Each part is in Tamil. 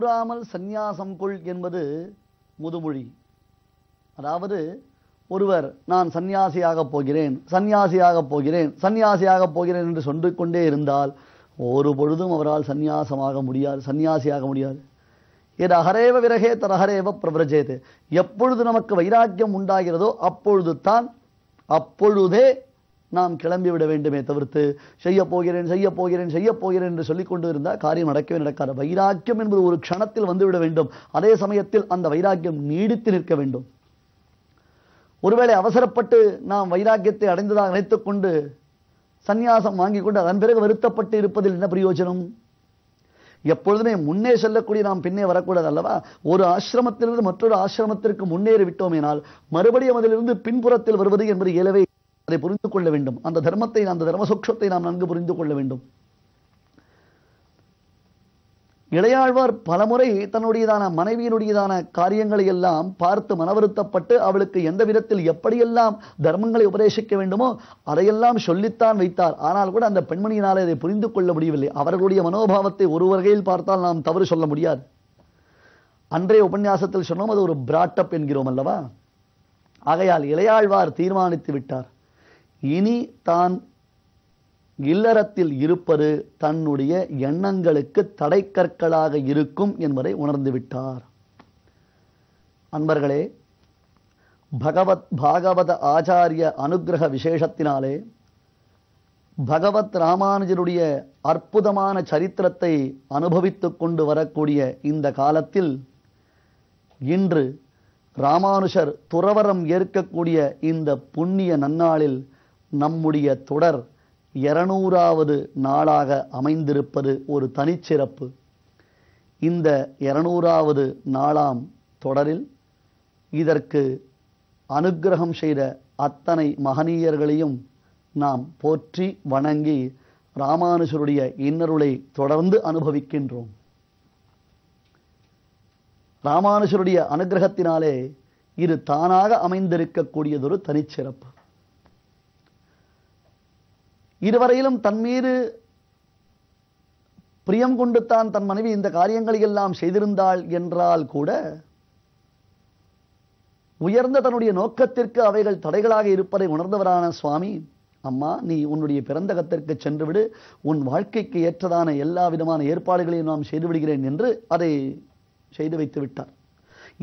கூறாமல் சந்நியாசம் கொள் என்பது முதுமொழி. அதாவது ஒருவர் நான் சந்நியாசியாகப் போகிறேன் சந்நியாசியாகப் போகிறேன் சந்நியாசியாகப் போகிறேன் என்று சொல்லிக் கொண்டே இருந்தால் ஒரு பொழுதும் அவரால் சந்நியாசமாக முடியாது சன்னியாசியாக முடியாது. இது அகரேவ விரகே தரஹரேவ பிரபிரஜேது எப்பொழுது நமக்கு வைராக்கியம் உண்டாகிறதோ அப்பொழுது தான் அப்பொழுதே நாம் கிளம்பி விட வேண்டுமே தவிர்த்து செய்ய போகிறேன் செய்ய போகிறேன் செய்ய போகிறேன் என்று சொல்லிக் கொண்டு இருந்தால் காரியம் நடக்கவே நடக்காது. வைராக்கியம் என்பது ஒரு க்ஷணத்தில் வந்துவிட வேண்டும். அதே சமயத்தில் அந்த வைராக்கியம் நீடித்து நிற்க வேண்டும். ஒருவேளை அவசரப்பட்டு நாம் வைராக்கியத்தை அடைந்ததாக நினைத்துக் கொண்டு சந்நியாசம் வாங்கி கொண்டு அதன் பிறகு வருத்தப்பட்டு இருப்பதில் என்ன பிரயோஜனம்? எப்பொழுதுமே முன்னே செல்லக்கூடிய நாம் பின்னே வரக்கூடாது அல்லவா? ஒரு ஆசிரமத்திலிருந்து மற்றொரு ஆசிரமத்திற்கு முன்னேறி விட்டோமேனால் மறுபடியும் அதிலிருந்து பின்புறத்தில் வருவது என்பது இயலவே அதை புரிந்து கொள்ள வேண்டும். அந்த தர்மத்தை அந்த தர்ம சுக்ஷத்தை நாம் நன்கு புரிந்து கொள்ள வேண்டும். இளையாழ்வார் பலமுறை தன்னுடையதான மனைவியினுடையதான காரியங்களை எல்லாம் பார்த்து மனவருத்தப்பட்டு அவளுக்கு எந்த விதத்தில் எப்படியெல்லாம் தர்மங்களை உபதேசிக்க வேண்டுமோ அதையெல்லாம் சொல்லித்தான் வைத்தார். ஆனால் கூட அந்த பெண்மணியினால் அதை புரிந்து கொள்ள முடியவில்லை. அவர்களுடைய மனோபாவத்தை ஒரு வகையில் பார்த்தால் நாம் தவறு சொல்ல முடியாது. அன்றைய உபன்யாசத்தில் சொன்னோம் அது ஒரு பிராட்டப் என்கிறோம் அல்லவா? ஆகையால் இளையாழ்வார் தீர்மானித்து விட்டார். இனி தான் இல்லறத்தில் இருப்பது தன்னுடைய எண்ணங்களுக்கு தடைக்கற்களாக இருக்கும் என்பதை உணர்ந்து விட்டார். அன்பர்களே பகவத் பாகவத ஆச்சாரிய அனுகிரக விசேஷத்தினாலே பகவத் ராமானுஜருடைய அற்புதமான சரித்திரத்தை அனுபவித்து கொண்டு வரக்கூடிய இந்த காலத்தில் இன்று ராமானுஷர் துறவரம் ஏற்கக்கூடிய இந்த புண்ணிய நன்னாளில் நம்முடைய தொடர் இருநூறாவது நாளாக அமைந்திருப்பது ஒரு தனிச்சிறப்பு. இந்த இருநூறாவது நாளாம் தொடரில் இதற்கு அனுக்கிரகம் செய்த அத்தனை மகனீயர்களையும் நாம் போற்றி வணங்கி ராமானுஜருடைய இன்னருளை தொடர்ந்து அனுபவிக்கின்றோம். ராமானுஜருடைய அனுகிரகத்தினாலே இது தானாக அமைந்திருக்கக்கூடியதொரு தனிச்சிறப்பு. இதுவரையிலும் தன் மீது பிரியம் கொண்டு தான் தன் மனைவி இந்த காரியங்களை எல்லாம் செய்திருந்தாள் என்றால் கூட உயர்ந்த தன்னுடைய நோக்கத்திற்கு அவைகள் தடைகளாக இருப்பதை உணர்ந்தவரான சுவாமி அம்மா நீ உன்னுடைய பிறந்தகத்திற்கு சென்றுவிடு உன் வாழ்க்கைக்கு ஏற்றதான எல்லா விதமான ஏற்பாடுகளையும் நாம் செய்து விடுகிறேன் என்று அதை செய்து வைத்து விட்டார்.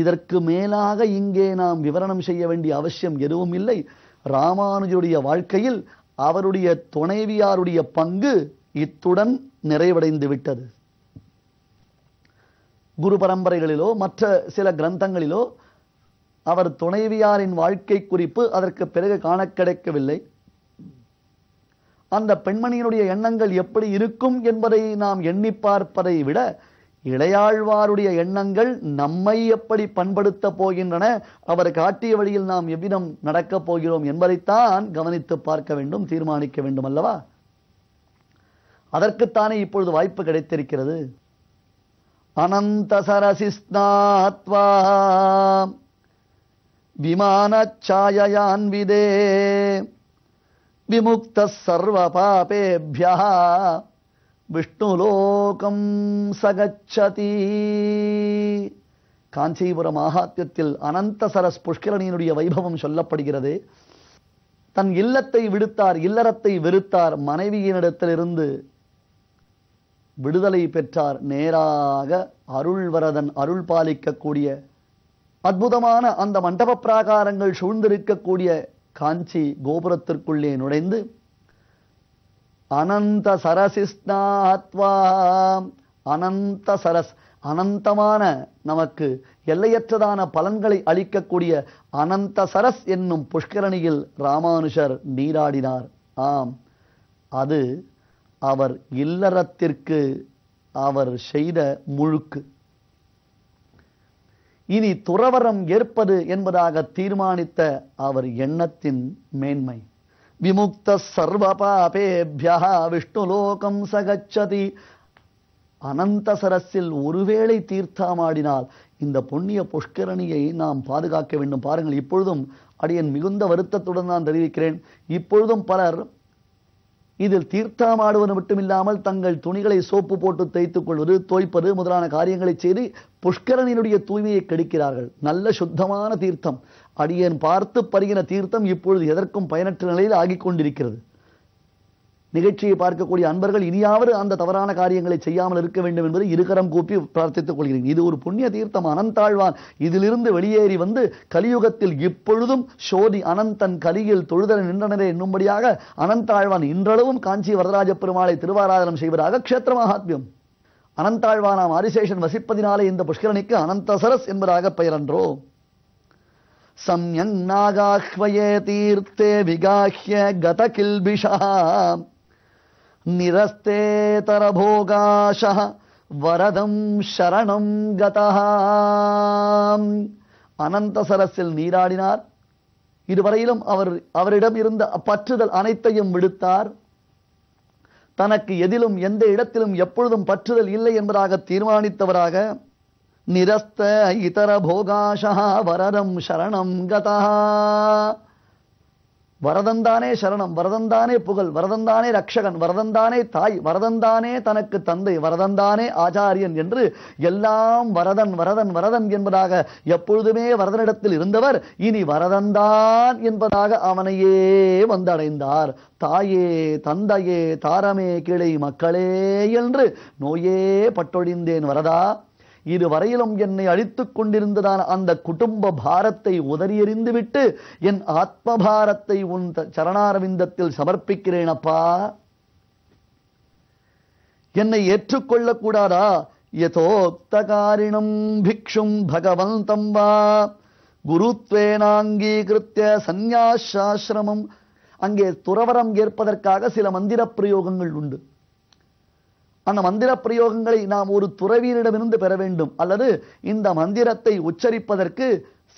இதற்கு மேலாக இங்கே நாம் விவரணம் செய்ய வேண்டிய அவசியம் எதுவும் இல்லை. ராமானுஜருடைய வாழ்க்கையில் அவருடைய துணைவியாருடைய பங்கு இத்துடன் நிறைவடைந்து விட்டது. குரு பரம்பரைகளிலோ மற்ற சில கிரந்தங்களிலோ அவர் துணைவியாரின் வாழ்க்கை குறிப்பு அதற்கு பிறகு காண கிடைக்கவில்லை. அந்த பெண்மணியினுடைய எண்ணங்கள் எப்படி இருக்கும் என்பதை நாம் எண்ணி பார்ப்பதை விட இளையாழ்வாருடைய எண்ணங்கள் நம்மை எப்படி பண்படுத்த போகின்றன அவர் காட்டிய வழியில் நாம் எவ்விதம் நடக்கப் போகிறோம் என்பதைத்தான் கவனித்து பார்க்க வேண்டும் தீர்மானிக்க வேண்டும் அல்லவா? அதற்குத்தானே இப்பொழுது வாய்ப்பு கிடைத்திருக்கிறது. அனந்த சரசிஸ்நாத்வா விமானச்சாயான்விதே விமுக்த சர்வ பாபேபியா விஷ்ணுலோகம் சகச்சதி. காஞ்சிபுர மகாத்யத்தில் அனந்த சரஸ் புஷ்கரணியினுடைய வைபவம் சொல்லப்படுகிறது. தன் இல்லத்தை விடுத்தார் இல்லறத்தை வெறுத்தார் மனைவியினிடத்திலிருந்து விடுதலை பெற்றார். நேராக அருள்வரதன் அருள் பாலிக்கக்கூடிய அற்புதமான அந்த மண்டப பிராகாரங்கள் சூழ்ந்திருக்கக்கூடிய காஞ்சி கோபுரத்திற்குள்ளே நுழைந்து அனந்த சரசிஸ்னாத்வா அனந்த சரஸ் அனந்தமான நமக்கு எல்லையற்றதான பலன்களை அளிக்கக்கூடிய அனந்த சரஸ் என்னும் புஷ்கரணியில் ராமானுஷர் நீராடினார். ஆம் அது அவர் இல்லறத்திற்கு அவர் செய்த முழுக்கு. இனி துறவரம் ஏற்பது என்பதாக தீர்மானித்த அவர் எண்ணத்தின் மேன்மை. விமுக்த சர்வபாபேபியா விஷ்ணுலோகம் சகச்சதி அனந்த சரஸில் ஒருவேளை தீர்த்தமாடினால் இந்த புண்ணிய புஷ்கரணியை நாம் பாதுகாக்க வேண்டும். பாருங்கள் இப்பொழுதும் அடியன் மிகுந்த வருத்தத்துடன் நான் தெரிவிக்கிறேன். இப்பொழுதும் பலர் இதில் தீர்த்தமாடுவது மட்டுமில்லாமல் தங்கள் துணிகளை சோப்பு போட்டு தைத்துக் கொள்வது தோய்ப்பது முதலான காரியங்களை செய்து புஷ்கரனினுடைய தூய்மையை கெடுக்கிறார்கள். நல்ல சுத்தமான தீர்த்தம். அடியேன் பார்த்து பருகின தீர்த்தம் இப்பொழுது எதற்கும் பயனற்ற நிலையில் ஆகிக் கொண்டிருக்கிறது. நிகழ்ச்சியை பார்க்கக்கூடிய அன்பர்கள் இனியாவது அந்த தவறான காரியங்களை செய்யாமல் இருக்க வேண்டும் என்பதை இருகரம் கூப்பி பிரார்த்தித்துக் கொள்கிறேன். இது ஒரு புண்ணிய தீர்த்தம் அனந்தாழ்வான். இதிலிருந்து வெளியேறி வந்து கலியுகத்தில் இப்பொழுதும் சோதி அனந்தன் கலியில் தொழுதல நின்றனரே என்னும்படியாக அனந்தாழ்வான் இன்றளவும் காஞ்சி வரதராஜ பெருமாளை திருவாராதனம் செய்வதாக க்ஷேத்திர மகாத்மியம். அனந்தாழ்வானாம் ஆரிசேஷன் வசிப்பதினாலே இந்த புஷ்கரணிக்கு அனந்தசரஸ் என்பதாக பெயரன்றோ. சம்யங் நாகாஹ்வயே தீர்த்தே விகாஹ்ய கத கில்பிஷா நிரஸ்தேதரபோகாஷ வரதம் சரணம் கதः அனந்தசரஸில் நீராடினார். இதுவரையிலும் அவர் அவரிடம் இருந்த பற்றுதல் அனைத்தையும் விடுத்தார். தனக்கு எதிலும் எந்த இடத்திலும் எப்பொழுதும் பற்றுதல் இல்லை என்பதாக தீர்மானித்தவராக நிரஸ்த இதர போகாஷா வரதம் சரணம் கதா வரதந்தானே சரணம் வரதந்தானே புகழ் வரதந்தானே ரக்ஷகன் வரதந்தானே தாய் வரதந்தானே தனக்கு தந்தை வரதந்தானே ஆச்சாரியன் என்று எல்லாம் வரதன் வரதன் வரதன் என்பதாக எப்பொழுதுமே வரதனிடத்தில் இருந்தவர் இனி வரதந்தான் என்பதாக அவனையே வந்தடைந்தார். தாயே தந்தையே தாரமே கிளை மக்களே என்று நோயே பட்டொழிந்தேன் வரதா? இதுவரையிலும் என்னை அழித்துக் கொண்டிருந்ததான அந்த குடும்ப பாரத்தை உதறியறிந்து விட்டு என் ஆத்ம பாரத்தை உன் த- சரணாரவிந்தத்தில் சமர்ப்பிக்கிறேன் அப்பா என்னை ஏற்றுக்கொள்ளக் கூடாதா யதோக்தகாரிணம் பிக்ஷும் பகவந்தம் வா. குருத்வேனாங்கீகிருத்திய சந்யாசாசிரமம் அங்கே துறவரம் ஏற்பதற்காக சில மந்திர பிரயோகங்கள் உண்டு அந்த மந்திர பிரயோகங்களை நாம் ஒரு துறவியரிடமிருந்து பெற வேண்டும். அல்லது இந்த மந்திரத்தை உச்சரிப்பதற்கு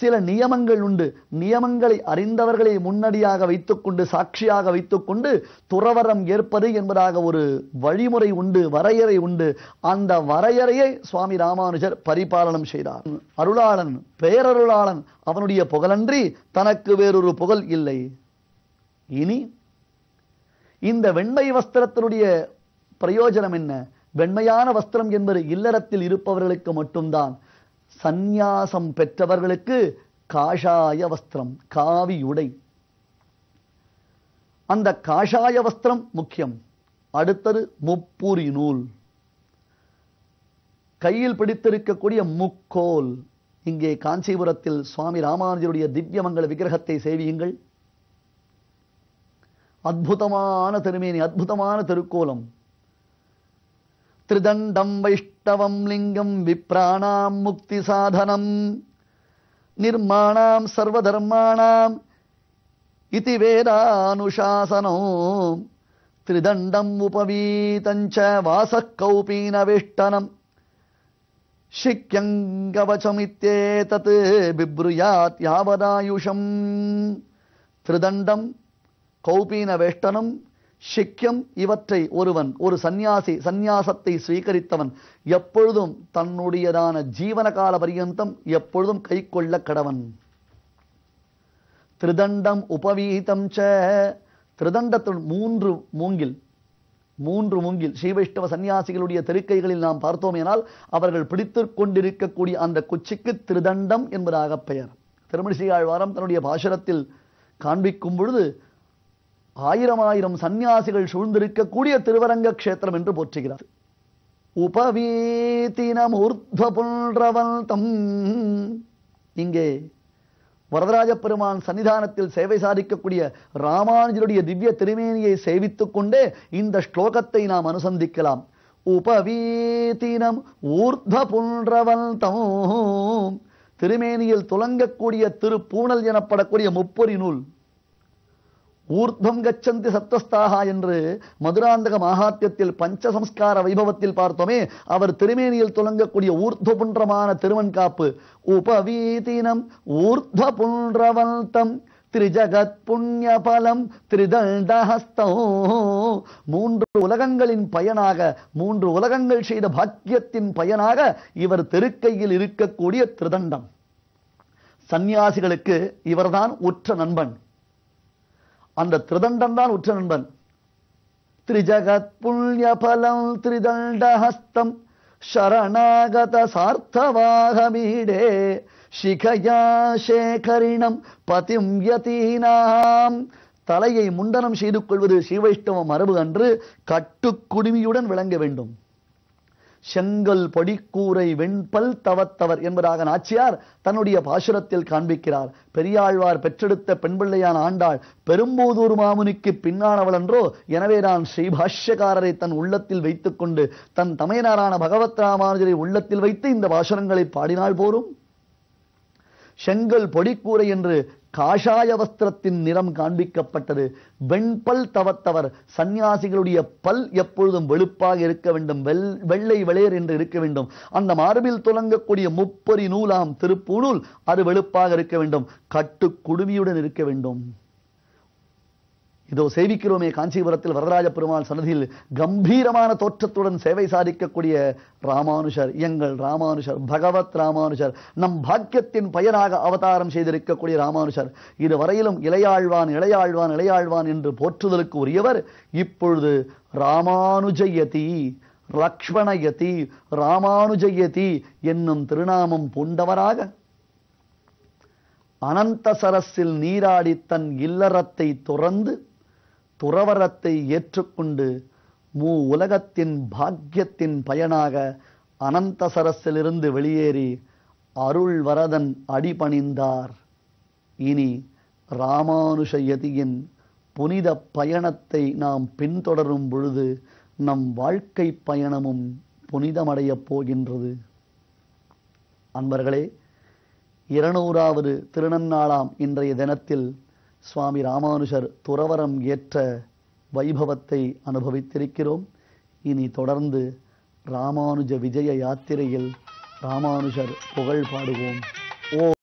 சில நியமங்கள் உண்டு. நியமங்களை அறிந்தவர்களை முன்னடியாக வைத்துக்கொண்டு சாட்சியாக வைத்துக்கொண்டு துறவரம் ஏற்பது என்பதாக ஒரு வழிமுறை உண்டு வரையறை உண்டு. அந்த வரையறையை சுவாமி ராமானுஜர் பரிபாலனம் செய்தார். அருளாளன் பேரருளாளன் அவனுடைய புகழன்றி தனக்கு வேறொரு புகழ் இல்லை. இனி இந்த வெண்மை வஸ்திரத்தினுடைய பிரயோஜனம் என்ன? வெண்மையான வஸ்திரம் என்பது இல்லறத்தில் இருப்பவர்களுக்கு மட்டும்தான். சந்நியாசம் பெற்றவர்களுக்கு காஷாய வஸ்திரம் காவி உடை. அந்த காஷாய வஸ்திரம் முக்கியம். அடுத்தது முப்பூரி நூல். கையில் பிடித்திருக்கக்கூடிய முக்கோல். இங்கே காஞ்சிபுரத்தில் சுவாமி ராமானுஜருடைய திவ்யமங்கல விக்கிரகத்தை சேவியுங்கள். அற்புதமான திருமேனி அற்புதமான திருக்கோலம். त्रिदण्डम् वैष्टवम् लिङ्गम् विप्राणाम् मुक्तिसाधनम् निर्माणाम् सर्वधर्माणाम् इति वेदानुशासनो त्रिदण्डम् उपवीतञ्च वासः कौपीनवेष्टनम् शिक्यङ्गवचमित्येतत् बिब्रूयात् यावदायुषम्। त्रिदण्डम् कौपीनवेष्टनम् சிக்கியம் இவற்றை ஒருவன் ஒரு சந்நியாசி சந்நியாசத்தை ஸ்வீகரித்தவன் எப்பொழுதும் தன்னுடையதான ஜீவன கால பரியந்தம் எப்பொழுதும் கை கொள்ள கடவன். திருதண்டம் உபவீதம் ச திருதண்டத்துள் மூன்று மூங்கில் மூன்று மூங்கில் ஸ்ரீவைஷ்ணவ சன்னியாசிகளுடைய தெருக்கைகளில் நாம் பார்த்தோமேனால் அவர்கள் பிடித்து கொண்டிருக்கக்கூடிய அந்த குச்சிக்கு திருதண்டம் என்பதாக பெயர். திருமணிசை ஆழ்வாரம் தன்னுடைய பாசுரத்தில் காண்பிக்கும் பொழுது ஆயிரம் ஆயிரம் சந்நியாசிகள் சூழ்ந்திருக்கக்கூடிய திருவரங்க க்ஷேத்திரம் என்று போற்றுகிறார். உபவீதினம் தம். இங்கே வரதராஜ பெருமான் சன்னிதானத்தில் சேவை சாதிக்கக்கூடிய ராமானுஜருடைய திவ்ய திருமேனியை சேவித்துக் கொண்டே இந்த ஸ்லோகத்தை நாம் அனுசந்திக்கலாம். உபவீத்தினம் ஊர்த்வ புன்றவந்தம் திருமேனியில் துலங்கக்கூடிய திருப்பூணல் எனப்படக்கூடிய முப்பொறி நூல். ஊர்த்வம் கச்சந்தி சத்வஸ்தாகா என்று மதுராந்தக மகாத்தியத்தில் பஞ்ச சம்ஸ்கார வைபவத்தில் பார்த்தோமே அவர் திருமேனியில் துலங்கக்கூடிய ஊர்த்வ புன்றமான திருவன்காப்பு உபவீதினம் ஊர்த்வபுன்றவந்தம் திரிஜகத் புண்ணியபலம் திரிதண்டஹஸ்தம் மூன்று உலகங்களின் பயனாக மூன்று உலகங்கள் செய்த பாக்கியத்தின் பயனாக இவர் தெருக்கையில் இருக்கக்கூடிய திருதண்டம். சந்நியாசிகளுக்கு இவர்தான் உற்ற நண்பன். அந்த திருதண்டம் தான் உற்ற நண்பன். த்ரிஜகத் புண்ணியபலம் திரிதண்டஹஸ்தம் சரணாகத சார்த்தவாகமீடே சிகயா சேகரிணம் பதிம் யதீனாம். தலையை முண்டனம் செய்து கொள்வது ஸ்ரீவைஷ்ணவ மரபு அன்று கட்டுக்குடுமியுடன் விளங்க வேண்டும். செங்கல் படிக்கூரை வெண்பல் தவத்தவர் என்பதாக நாச்சியார் தன்னுடைய பாசுரத்தில் காண்பிக்கிறார். பெரியாழ்வார் பெற்றெடுத்த பெண்பிள்ளையான ஆண்டாள் பெரும்போதூர் மாமுனிக்கு பின்னானவள் என்றோ எனவே நான் ஸ்ரீபாஷ்யக்காரரை தன் உள்ளத்தில் வைத்துக்கொண்டு தன் தமையனாரான பகவத் ராமானுஜரை உள்ளத்தில் வைத்து இந்த பாசுரங்களை பாடினால் போரும். செங்கல் பொடிக்கூரை என்று காஷாய வஸ்திரத்தின் நிறம் காண்பிக்கப்பட்டது. வெண்பல் தவத்தவர் சந்நியாசிகளுடைய பல் எப்பொழுதும் வெளுப்பாக இருக்க வேண்டும். வெள் வெள்ளை வெளியர் என்று இருக்க வேண்டும். அந்த மார்பில் துலங்கக்கூடிய முப்பரி நூலாம் திருப்பூணூல் அது வெளுப்பாக இருக்க வேண்டும். கட்டு குடுமியுடன் இருக்க வேண்டும். இதோ சேவிக்கிறோமே காஞ்சிபுரத்தில் வரதராஜ பெருமாள் சன்னதியில் கம்பீரமான தோற்றத்துடன் சேவை சாதிக்கக்கூடிய ராமானுஷர் எங்கள் ராமானுஷர் பகவத் ராமானுஷர் நம் பாக்கியத்தின் பயனாக அவதாரம் செய்திருக்கக்கூடிய ராமானுஷர். இதுவரையிலும் இளையாழ்வான் இளையாழ்வான் இளையாழ்வான் என்று போற்றுதலுக்கு உரியவர் இப்பொழுது ராமானுஜயதி லக்ஷ்மணயதி ராமானுஜயதி என்னும் திருநாமம் பூண்டவராக. அனந்த சரஸில் நீராடி தன் இல்லறத்தை துறந்து துறவரத்தை ஏற்றுக்கொண்டு மூ உலகத்தின் பாக்கியத்தின் பயனாக அனந்த சரஸிலிருந்து வெளியேறி அருள் வரதன் அடிபணிந்தார். இனி ராமானுஷயதியின் புனித பயணத்தை நாம் பின்தொடரும் பொழுது நம் வாழ்க்கை பயணமும் புனிதமடையப் போகின்றது. அன்பர்களே இருநூறாவது திருநன்னாளாம் இன்றைய தினத்தில் சுவாமி ராமானுஜர் துறவரம் ஏற்ற வைபவத்தை அனுபவித்திருக்கிறோம். இனி தொடர்ந்து ராமானுஜ விஜய யாத்திரையில் ராமானுஜர் புகழ் பாடுவோம். ஓ